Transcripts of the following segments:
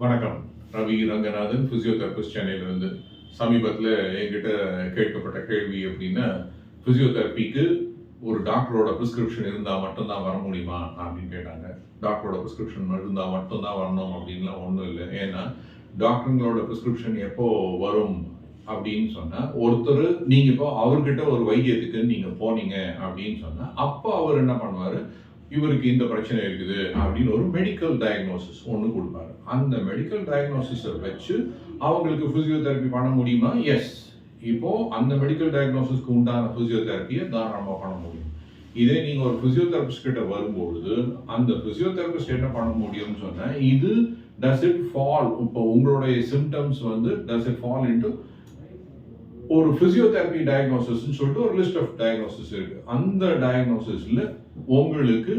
வணக்கம். ரவி ரங்கநாதன் பிசியோதெரபிஸ்ட் சென்னையிலிருந்து. சமீபத்தில் என்கிட்ட கேட்கப்பட்ட கேள்வி அப்படின்னா ஃபிசியோதெரப்பிக்கு ஒரு டாக்டரோட ப்ரிஸ்கிரிப்ஷன் இருந்தால் மட்டும்தான் வர முடியுமா அப்படின்னு கேட்டாங்க. டாக்டரோட ப்ரிஸ்கிரிப்ஷன் இருந்தால் மட்டும்தான் வரணும் அப்படின்லாம் ஒன்றும் இல்லை. ஏன்னா டாக்டருங்களோட ப்ரிஸ்கிரிப்ஷன் எப்போ வரும் அப்படின்னு சொன்னால் ஒருத்தர் நீங்கள் இப்போ அவர்கிட்ட ஒரு வைத்தியத்துக்கு நீங்கள் போனீங்க அப்படின்னு சொன்னால் அப்போ அவர் என்ன பண்ணுவார்? இவருக்கு இந்த பிரச்சனை இருக்குது அப்படின்னு ஒரு மெடிக்கல் டயக்னோசிஸ் ஒன்று கொடுப்பாரு. அந்த மெடிக்கல் டயக்னோசிஸை வச்சு அவங்களுக்கு ஃபிசியோதெரப்பி பண்ண முடியுமா? எஸ் இப்போ அந்த மெடிக்கல் டயக்னோசிஸ்க்கு உண்டான ஃபிசியோதெரப்பியை தாராளமாக பண்ண முடியும். இதே நீங்கள் ஒரு ஃபிசியோதெரபிஸ்ட் கிட்ட வரும்பொழுது அந்த ஃபிசியோதெரபிஸ்ட் என்ன பண்ண முடியும்னு சொன்னால் இது டஸ் இட் ஃபால் இப்போ உங்களுடைய சிம்டம்ஸ் வந்து டஸ் இட் ஃபால் இன்ட்டு ஒரு ஃபிசியோதெரப்பி டயக்னோசிஸ்ன்னு சொல்லிட்டு ஒரு லிஸ்ட் ஆஃப் டயக்னோசிஸ் இருக்கு. அந்த டயக்னோசிஸில் உங்களுக்கு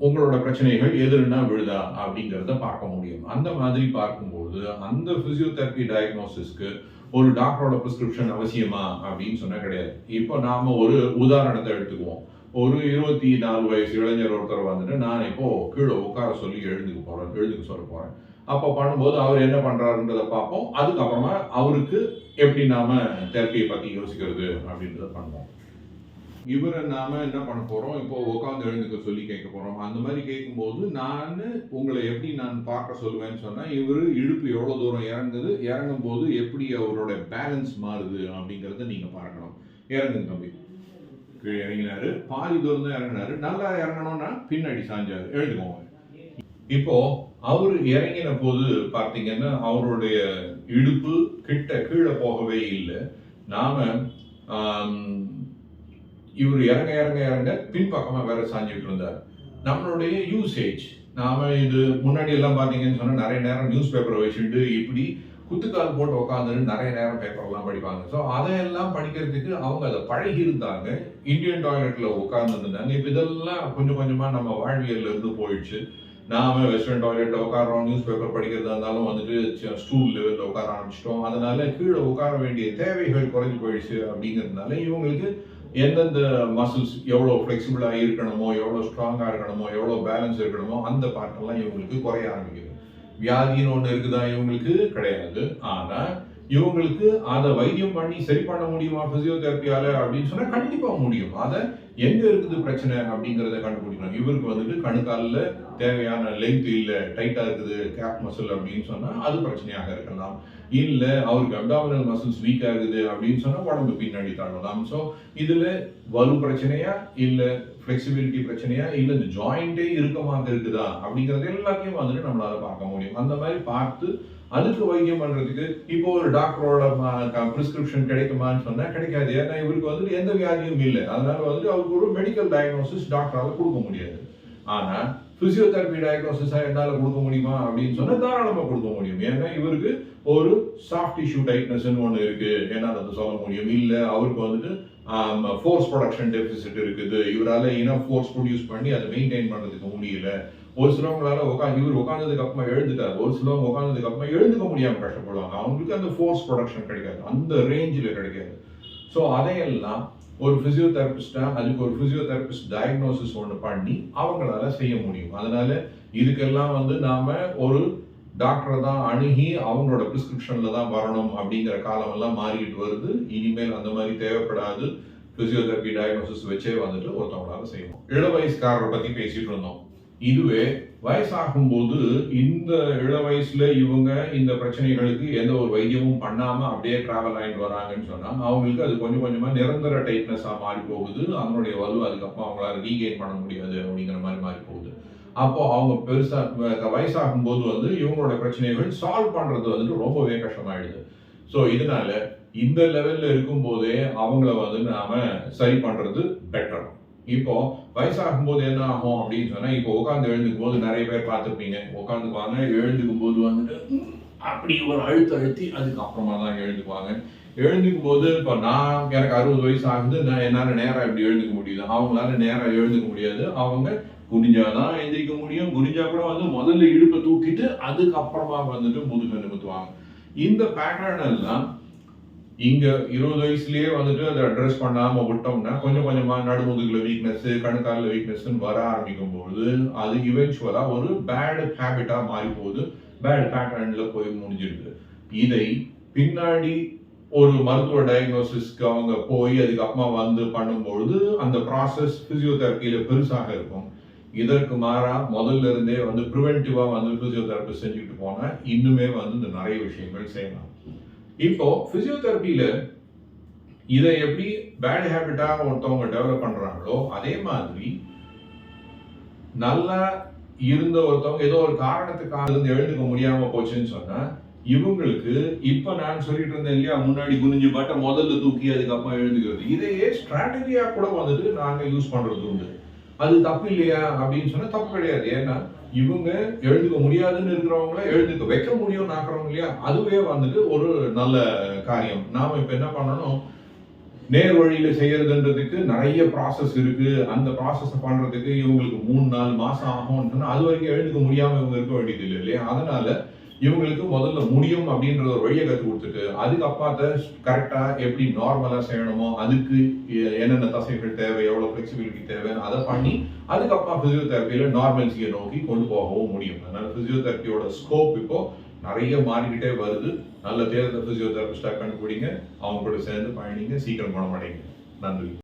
உங்களோட பிரச்சனைகள் எதுனா விழுதா அப்படிங்கிறத பார்க்க முடியும். அந்த மாதிரி பார்க்கும்போது அந்த ஃபிசியோதெரப்பி டயக்னோசிஸ்க்கு ஒரு டாக்டரோட ப்ரிஸ்கிரிப்ஷன் அவசியமா அப்படின்னு சொன்னால் கிடையாது. இப்போ நாம் ஒரு உதாரணத்தை எடுத்துக்குவோம். ஒரு இருபத்தி நாலு வயசு இளைஞர் ஒருத்தர் வந்துட்டு நான் இப்போ கீழே உட்கார சொல்லி எழுந்துக்க போகிறேன் எழுந்துக்க சொல்ல போகிறேன் அப்போ பண்ணும்போது அவர் என்ன பண்ணுறாருன்றதை பார்ப்போம். அதுக்கப்புறமா அவருக்கு எப்படி நாம தெரப்பியை பற்றி யோசிக்கிறது அப்படின்றத பண்ணுவோம். இவரை நாம என்ன பண்ண போகிறோம் இப்போ உட்காந்து எழுந்துக்க சொல்லி கேட்க போகிறோம் அந்த மாதிரி கேட்கும்போது நான் உங்களை எப்படி நான் பார்க்க சொல்லுவேன்னு சொன்னால் இவர் இடுப்பு எவ்வளோ தூரம் இறங்குது இறங்கும் போது எப்படி அவரோட பேலன்ஸ் மாறுது அப்படிங்கிறத நீங்கள் பார்க்கணும். இறங்குங்க தம்பி. கீழே இறங்கினாரு. பாதி தூரம் தான் இறங்கினாரு. நல்லா இறங்கணும்னா பின்னாடி சாஞ்சாரு. எழுந்துக்கோங்க. இப்போ அவர் இறங்கின போது பார்த்தீங்கன்னா அவருடைய இடுப்பு கிட்ட கீழே போகவே இல்லை. நாம் இவர் இறங்க இறங்க இறங்க பின்பக்கமாக வேற சாஞ்சிட்டு இருந்தார். நம்மளுடைய யூசேஜ் நாம் இது முன்னாடி எல்லாம் பார்த்தீங்கன்னு சொன்னால் நிறைய நேரம் நியூஸ் பேப்பரை வச்சுட்டு இப்படி குத்துக்கால் போட்டு உட்காந்துன்னு நிறைய நேரம் பேப்பர்லாம் படிப்பாங்க. ஸோ அதையெல்லாம் படிக்கிறதுக்கு அவங்க அதை பழகி இருந்தாங்க இந்தியன் டாய்லெட்டில் உட்காந்துருந்தாங்க இப்போ இதெல்லாம் கொஞ்சம் கொஞ்சமாக நம்ம வாழ்வியல்ல இருந்து போயிடுச்சு. நாம வெஸ்டர்ன் டாய்லெட்ல உட்காரோம் நியூஸ் பேப்பர் படிக்கிறதா இருந்தாலும் வந்துட்டு ஸ்டூல் லெவலில் உட்கார ஆரம்பிச்சிட்டோம். அதனால கீழே உட்கார வேண்டிய தேவைகள் குறைஞ்சு போயிடுச்சு அப்படிங்கிறதுனால இவங்களுக்கு எந்தெந்த மசில்ஸ் எவ்வளோ ஃப்ளெக்சிபிளாக இருக்கணுமோ எவ்வளோ ஸ்ட்ராங்காக இருக்கணுமோ எவ்வளோ பேலன்ஸ் இருக்கணுமோ அந்த பார்ட்டெல்லாம் இவங்களுக்கு குறைய ஆரம்பிக்குது. வியாதின்னு ஒன்று இருக்குதா இவங்களுக்கு? கிடையாது. ஆனால் இவங்களுக்கு அதை வைத்தியம் பண்ணி சரி பண்ண முடியுமா ஃபிசியோதெரப்பியால் அப்படின்னு சொன்னால் கண்டிப்பாக முடியும். அதை எங்க இருக்குது பிரச்சனை அப்படிங்கறத கண்டுபிடிக்கணும். இவருக்கு வந்துட்டு கணுக்காலில் தேவையான லென்த் இல்ல டைட்டா இருக்குது கேப் மசில் அப்படின்னு சொன்னா அது பிரச்சனையாக இருக்கலாம். இல்ல அவருக்கு அப்டாமினல் மசில்ஸ் வீக்கா இருக்குது அப்படின்னு சொன்னா உடம்பு பின்னாடி தள்ளலாம். ஸோ இதுல வலு பிரச்சனையா இல்ல ஃப்ளெக்சிபிலிட்டி பிரச்சனையா? இல்லை இந்த ஜாயிண்டே இறுக்கமாக இருக்குதா? அப்படிங்கிறது எல்லாத்தையும் வந்துட்டு நம்மளால் பார்க்க முடியும். அந்த மாதிரி பார்த்து அதுக்கு வைத்தியம் பண்ணுறதுக்கு இப்போ ஒரு டாக்டரோட ப்ரிஸ்கிரிப்ஷன் கிடைக்குமான்னு சொன்னால் கிடைக்காது. ஏன்னா இவருக்கு வந்துட்டு எந்த வியாதியும் இல்லை. அதனால வந்துட்டு அவருக்கு ஒரு மெடிக்கல் டயக்னோசிஸ் டாக்டரால் கொடுக்க முடியாது. ஆனால் பிசியோதெரப்பி டயக்னோசிஸாக என்னால் கொடுக்க முடியுமா? அப்படின்னு சொன்னால் தாராளமாக கொடுக்க முடியும். ஏன்னா இவருக்கு ஒரு சாஃப்ட் டிஷ்யூ டைட்னஸ்ன்னு ஒன்று இருக்குது என்னால் அதை சொல்ல முடியும்? இல்லை அவருக்கு வந்துட்டு ஃபோர்ஸ் ப்ரொடக்ஷன் டெபிசிட் இருக்குது. இவரால் ஏன்னா ஃபோர்ஸ் ப்ரொடியூஸ் பண்ணி அதை மெயின்டைன் பண்ணுறதுக்கு முடியல. ஒரு சிலவங்களால உட்காந்து இவர் உட்காந்ததுக்கு அப்புறமா எழுந்துட்டார். ஒரு சிலவங்க உட்காந்ததுக்கு அப்புறமா எழுந்துக்க முடியாமல் கஷ்டப்படுவாங்க. அவங்களுக்கு அந்த ஃபோர்ஸ் ப்ரொடக்ஷன் கிடைக்காது. அந்த ரேஞ்சில் கிடைக்காது. ஸோ அதையெல்லாம் ஒரு பிசியோதெரபிஸ்டா அதுக்கு ஒரு ஃபிசியோதெரபிஸ்ட் டயக்னோசிஸ் ஒன்று பண்ணி அவங்களால செய்ய முடியும். அதனால இதுக்கெல்லாம் வந்து நாம் ஒரு டாக்டரை தான் அணுகி அவங்களோட ப்ரிஸ்கிரிப்ஷனில் தான் வரணும் அப்படிங்கிற காலமெல்லாம் மாறிக்கிட்டு மாறிட்டு வருது. இனிமேல் அந்த மாதிரி தேவைப்படாது. ஃபிசியோதெரபி டயக்னோசிஸ் வச்சே வந்துட்டு ஒருத்தவங்களால செய்யணும் இள வயசுக்காரரை பத்தி பேசிகிட்டு இருந்தோம். இதுவே வயசாகும்போது இந்த இள வயசுல இவங்க இந்த பிரச்சனைகளுக்கு எந்த ஒரு வைத்தியமும் பண்ணாம அப்படியே டிராவல் ஆகிட்டு வராங்கன்னு சொன்னா அவங்களுக்கு அது கொஞ்சம் கொஞ்சமா நிரந்தர டைட்னஸா மாறி போகுது. அவங்களுடைய வலு அதுக்கப்புறம் அவங்களால ரீகெயின் பண்ண முடியாது அப்படிங்கிற மாதிரி மாறி போகுது. அப்போ அவங்க பெருசாக வயசாகும் போது வந்து இவங்களோட பிரச்சனைகள் சால்வ் பண்ணுறது வந்துட்டு ரொம்பவே கஷ்டமாயிடுது. ஸோ இதனால இந்த லெவலில் இருக்கும்போதே அவங்கள வந்து நாம சரி பண்ணுறது பெட்டர் இப்போ வயசாகும் போது என்ன ஆகும் அப்படின்னு சொன்னால் இப்போ உட்காந்து எழுந்துக்கும் போது நிறைய பேர் பார்த்துருப்பீங்க. உட்காந்துக்குவாங்க எழுந்துக்கும் போது வந்துட்டு அப்படி ஒரு அழுத்த அழுத்தி அதுக்கப்புறமா தான் எழுந்துக்குவாங்க. எழுந்துக்கும் போது இப்போ நான் எனக்கு அறுபது வயசு ஆகுது நான் என்னால் நேராக இப்படி எழுந்துக்க முடியுது. அவங்களால நேராக எழுந்துக்க முடியாது. அவங்க குனிஞ்சாதான் எந்திரிக்க முடியும். குனிஞ்சா கூட வந்து முதல்ல இடுப்பை தூக்கிட்டு அதுக்கப்புறமா வந்துட்டு முதுகை நிமித்துவாங்க. இந்த பேட்டர்ன் எல்லாம் இங்க இருபது வயசுலயே வந்துட்டு அதை அட்ரஸ் பண்ணாம விட்டோம்னா கொஞ்சம் கொஞ்சமா நடுமுதுகுல வீக்னஸ் கணுக்கால வீக்னஸ் வர ஆரம்பிக்கும் போது அது இவென்ச்சுவலா ஒரு பேட் ஹேபிட்டா மாறி போகுது பேட் பேட்டர்ன்ல போய் முடிஞ்சிருக்கு இதை பின்னாடி ஒரு மருத்துவ டயக்னோசிஸ்க்கு அவங்க போய் அதுக்கப்புறமா வந்து பண்ணும்பொழுது அந்த ப்ராசஸ் பிசியோதெரப்பியில பெருசாக இருக்கும். இதற்கு மாறா முதல்ல இருந்தே வந்து ப்ரிவென்டிவாக வந்து பிசியோதெரப்பி செஞ்சுட்டு போனால் இன்னுமே வந்து இந்த நிறைய விஷயங்கள் செய்யலாம். இப்போ பிசியோதெரப்பியில இதை எப்படி பேட் ஹேபிட்டாக ஒருத்தவங்க டெவலப் பண்ணுறாங்களோ அதே மாதிரி நல்லா இருந்த ஒருத்தவங்க ஏதோ ஒரு காரணத்துக்காக இருந்து எழுந்துக்க முடியாம போச்சுன்னு சொன்னா இவங்களுக்கு இப்ப நான் சொல்லிட்டு இருந்தேன் இல்லையா முன்னாடி குனிஞ்சு பாட்டை முதல்ல தூக்கி அதுக்கப்புறம் எழுந்துக்கிறது இதையே ஸ்ட்ராட்டஜியா கூட வந்துட்டு நாங்க யூஸ் பண்றது உண்டு அது தப்பு இல்லையா அப்படின்னு சொன்னா தப்பு கிடையாது. ஏன்னா இவங்க எழுந்துக்க முடியாதுன்னு இருக்கிறவங்கள எழுந்துக்க வைக்க முடியும் நாக்குறவங்க இல்லையா? அதுவே வந்துட்டு ஒரு நல்ல காரியம். நாம இப்ப என்ன பண்ணணும்? நேர் வழியில செய்யறதுன்றதுக்கு நிறைய ப்ராசஸ் இருக்கு. அந்த ப்ராசஸ் பண்றதுக்கு இவங்களுக்கு மூணு நாலு மாசம் ஆகும்னு சொன்னா அது வரைக்கும் எழுந்துக்க முடியாம இவங்க இருக்க வேண்டியது இல்லை இல்லையா? அதனால இவங்களுக்கு முதல்ல முடியும் அப்படின்ற ஒரு வழியை கற்றுக் கொடுத்துட்டு அதுக்கப்புறம் கரெக்டாக எப்படி நார்மலாக செய்யணுமோ அதுக்கு என்னென்ன தசைகள் தேவை எவ்வளோ ஃப்ளெக்சிபிலிட்டி தேவை அதை பண்ணி அதுக்கப்புறம் ஃபிசியோதெரப்பியில் நார்மல்சியை நோக்கி கொண்டு போகவும் முடியும். அதனால ஃபிசியோதெரப்பியோட ஸ்கோப் இப்போ நிறைய மாறிக்கிட்டே வருது. நல்ல தேர்ந்த பிசியோதெரபிஸ்டா கண்டுபிடிங்க. அவங்க கூட சேர்ந்து பயணிங்க. சீக்கிரம் குணமடைங்க. நன்றி.